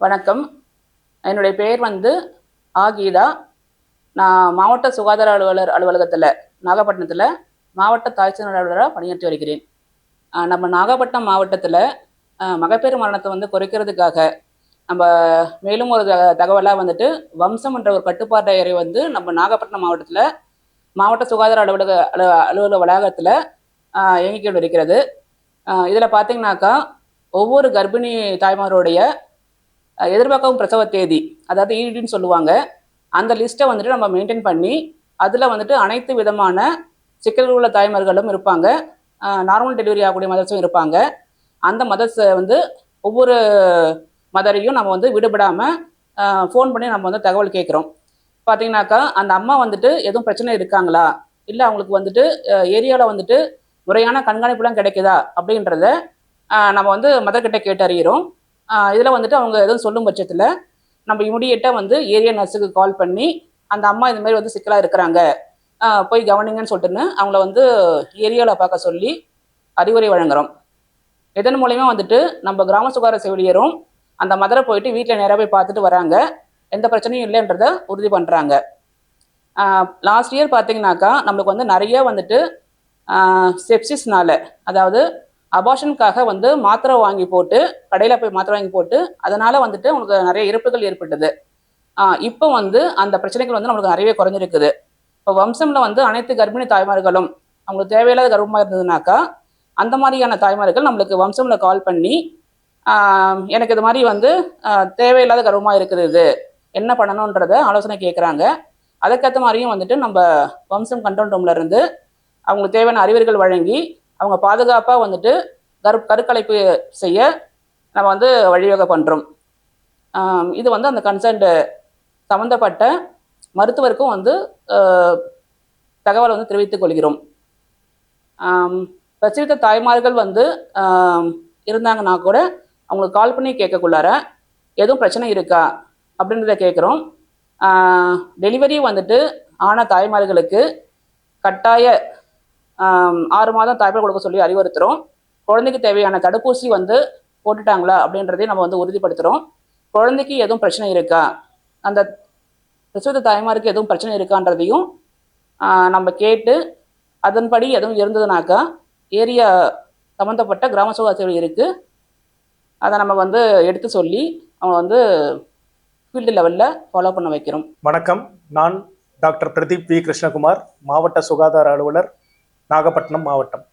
வணக்கம். என்னுடைய பெயர் வந்து ஆகீதா. நான் மாவட்ட சுகாதார அலுவலர் அலுவலகத்தில் நாகப்பட்டினத்தில் மாவட்ட தாய்ச்சல் அலுவலராக பணியாற்றி வருகிறேன். நம்ம நாகப்பட்டினம் மாவட்டத்தில் மகப்பேறு மரணத்தை வந்து குறைக்கிறதுக்காக நம்ம மேலும் ஒரு த- தகவலாக வந்துட்டு வம்சம் என்ற ஒரு கட்டுப்பாட்டு அறை வந்து நம்ம நாகப்பட்டினம் மாவட்டத்தில் மாவட்ட சுகாதார அலுவலக அலு அலுவலக வளாகத்தில் இயங்கிக் கொண்டு இருக்கிறது இதில் பார்த்தீங்கன்னாக்கா ஒவ்வொரு கர்ப்பிணி தாய்மாருடைய எதிர்பார்க்கவும் பிரசவ தேதி அதாவது ஈடுன்னு சொல்லுவாங்க அந்த லிஸ்ட்டை வந்துட்டு நம்ம மெயின்டைன் பண்ணி அதில் வந்துட்டு அனைத்து விதமான சிக்கல்கள் உள்ள தாய்மார்களும் இருப்பாங்க. நார்மல் டெலிவரி ஆகக்கூடிய மதர்ஸும் இருப்பாங்க. அந்த மதர்ஸை வந்து ஒவ்வொரு மதரையும் நம்ம வந்து விடுபடாமல் ஃபோன் பண்ணி நம்ம வந்து தகவல் கேட்குறோம். பார்த்தீங்கன்னாக்கா அந்த அம்மா வந்துட்டு எதுவும் பிரச்சனை இருக்காங்களா? இல்லை அவங்களுக்கு வந்துட்டு ஏரியாவில் வந்துட்டு முறையான கண்காணிப்புலாம் கிடைக்குதா? அப்படின்றத நம்ம வந்து மதர்கிட்ட கேட்டறிகிறோம். இதில் வந்துட்டு அவங்க எதுவும் சொல்லும் பட்சத்தில் நம்ம இமிடியேட்டாக வந்து ஏரியா நர்ஸுக்கு கால் பண்ணி அந்த அம்மா இந்த மாதிரி வந்து சிக்கலாக இருக்கிறாங்க. போய் கவனிங்கன்னு சொல்லிட்டுன்னு அவங்கள வந்து ஏரியாவில் பார்க்க சொல்லி அறிவுரை வழங்குறோம். இதன் மூலயமா வந்துட்டு நம்ம கிராம சுகாதார செவிலியரும் அந்த மதரை போயிட்டு வீட்டில் நேராக போய் பார்த்துட்டு வராங்க. எந்த பிரச்சனையும் இல்லைன்றத உறுதி பண்ணுறாங்க லாஸ்ட் இயர் பார்த்தீங்கன்னாக்கா நம்மளுக்கு வந்து நிறைய வந்துட்டு செப்சிஸ்னால அதாவது அபாஷனுக்காக வந்து மாத்திரை வாங்கி போட்டு கடையில் போய் மாத்திரை வாங்கி போட்டு அதனால் வந்துட்டு உங்களுக்கு நிறைய இறப்புகள் ஏற்பட்டது. இப்போ வந்து அந்த பிரச்சனைகள் வந்து நம்மளுக்கு நிறையவே குறைஞ்சிருக்குது. இப்போ வம்சம்ல வந்து அனைத்து கர்ப்பிணி தாய்மார்களும் அவங்களுக்கு தேவையில்லாத கர்ப்பமாக இருந்ததுனாக்கா அந்த மாதிரியான தாய்மார்கள் நம்மளுக்கு வம்சம்ல கால் பண்ணி எனக்கு இது மாதிரி வந்து தேவையில்லாத கர்வமாக இருக்குது. இது என்ன பண்ணணுன்றத ஆலோசனை கேட்குறாங்க அதுக்கேற்ற மாதிரியும் வந்துட்டு நம்ம வம்சம் கண்ட்ரோல் ரூம்ல இருந்து அவங்களுக்கு தேவையான அறிவுரைகள் வழங்கி அவங்க பாதுகாப்பாக வந்துட்டு கரு கருக்கலைப்பு செய்ய நம்ம வந்து வழிவகை பண்ணுறோம் இது வந்து அந்த கன்சர்ன்டு சம்மந்தப்பட்ட மருத்துவருக்கும் வந்து தகவலை வந்து தெரிவித்துக் கொள்கிறோம். ஆம், தாய்மார்கள் வந்து இருந்தாங்கன்னா கூட அவங்களுக்கு கால் பண்ணி கேட்கக்குள்ளார எதுவும் பிரச்சனை இருக்கா அப்படின்றத கேட்குறோம். டெலிவரி வந்துட்டு ஆன தாய்மார்களுக்கு கட்டாய ஆறு மாதம் தாய்ப்பால் கொடுக்க சொல்லி அறிவுறுத்துகிறோம் குழந்தைக்கு தேவையான தடுப்பூசி வந்து போட்டுட்டாங்களா அப்படின்றதையும் நம்ம வந்து உறுதிப்படுத்துகிறோம் குழந்தைக்கு எதுவும் பிரச்சனை இருக்கா? அந்த பிரசவத்த தாய்மாருக்கு எதுவும் பிரச்சனை இருக்கான்றதையும் நம்ம கேட்டு அதன்படி எதுவும் இருந்ததுனாக்கா ஏரியா சம்மந்தப்பட்ட கிராம சுகாதார இருக்குது அதை நம்ம வந்து எடுத்து சொல்லி அவங்க வந்து ஃபீல்டு லெவலில் ஃபாலோ பண்ண வைக்கிறோம். வணக்கம். நான் டாக்டர் பிரதீப் வி. கிருஷ்ணகுமார் மாவட்ட சுகாதார அலுவலர் நாகப்பட்டினம் மாவட்டம்.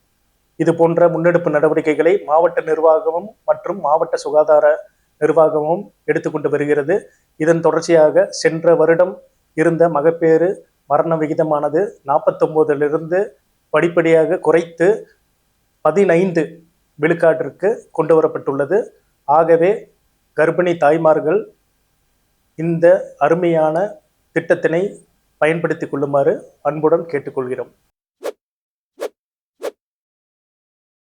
இது போன்ற முன்னெடுப்பு நடவடிக்கைகளை மாவட்ட நிர்வாகமும் மற்றும் மாவட்ட சுகாதார நிர்வாகமும் எடுத்துக்கொண்டு வருகிறது. இதன் தொடர்ச்சியாக சென்ற வருடம் இருந்த மகப்பேறு மரண விகிதமானது நாற்பத்தொம்போதிலிருந்து படிப்படியாக குறைத்து பதினைந்து விழுக்காட்டிற்கு கொண்டு வரப்பட்டுள்ளது. ஆகவே கர்ப்பிணி தாய்மார்கள் இந்த அருமையான திட்டத்தினை பயன்படுத்திக் கொள்ளுமாறு அன்புடன் கேட்டுக்கொள்கிறோம்.